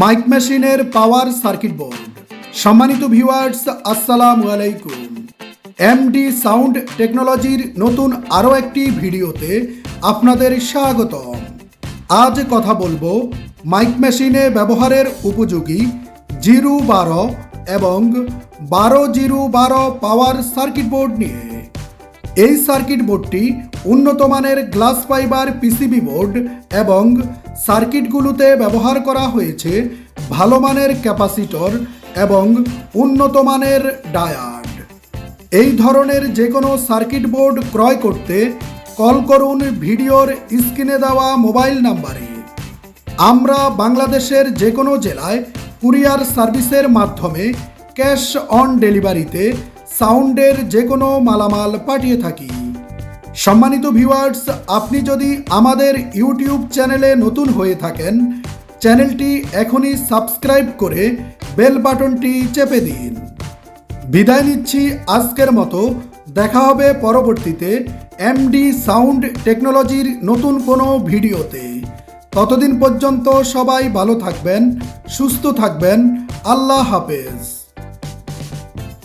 Mic মেশিনের power circuit board সম্মানিত viewers আসসালামু আলাইকুম। এমডি সাউন্ড টেকনোলজির নতুন আরও একটি ভিডিওতে আপনাদের স্বাগতম। আজ কথা বলব মাইক মেশিনে ব্যবহারের উপযোগী জিরো বারো এবং বারো জিরো বারো পাওয়ার সার্কিট বোর্ড নিয়ে। এই সার্কিট বোর্ডটি উন্নত মানের গ্লাস ফাইবার পিসিবি বোর্ড এবং সার্কিটগুলোতে ব্যবহার করা হয়েছে ভালো মানের ক্যাপাসিটর এবং উন্নত মানের ডায়াড। এই ধরনের যে কোনো সার্কিট বোর্ড ক্রয় করতে কল করুন ভিডিওর স্ক্রিনে দেওয়া মোবাইল নাম্বারে। আমরা বাংলাদেশের যে কোনো জেলায় কুরিয়ার সার্ভিসের মাধ্যমে ক্যাশ অন ডেলিভারিতে সাউন্ডের যে কোনো মালামাল পাঠিয়ে থাকি। সম্মানিত ভিউয়ার্স, আপনি যদি আমাদের ইউটিউব চ্যানেলে নতুন হয়ে থাকেন, চ্যানেলটি এখনই সাবস্ক্রাইব করে বেল বাটনটি চেপে দিন। বিদায় নিচ্ছি আজকের মতো। দেখা হবে পরবর্তীতে এমডি সাউন্ড টেকনোলজির নতুন কোনো ভিডিওতে। ততদিন পর্যন্ত সবাই ভালো থাকবেন, সুস্থ থাকবেন। আল্লাহ হাফেজ।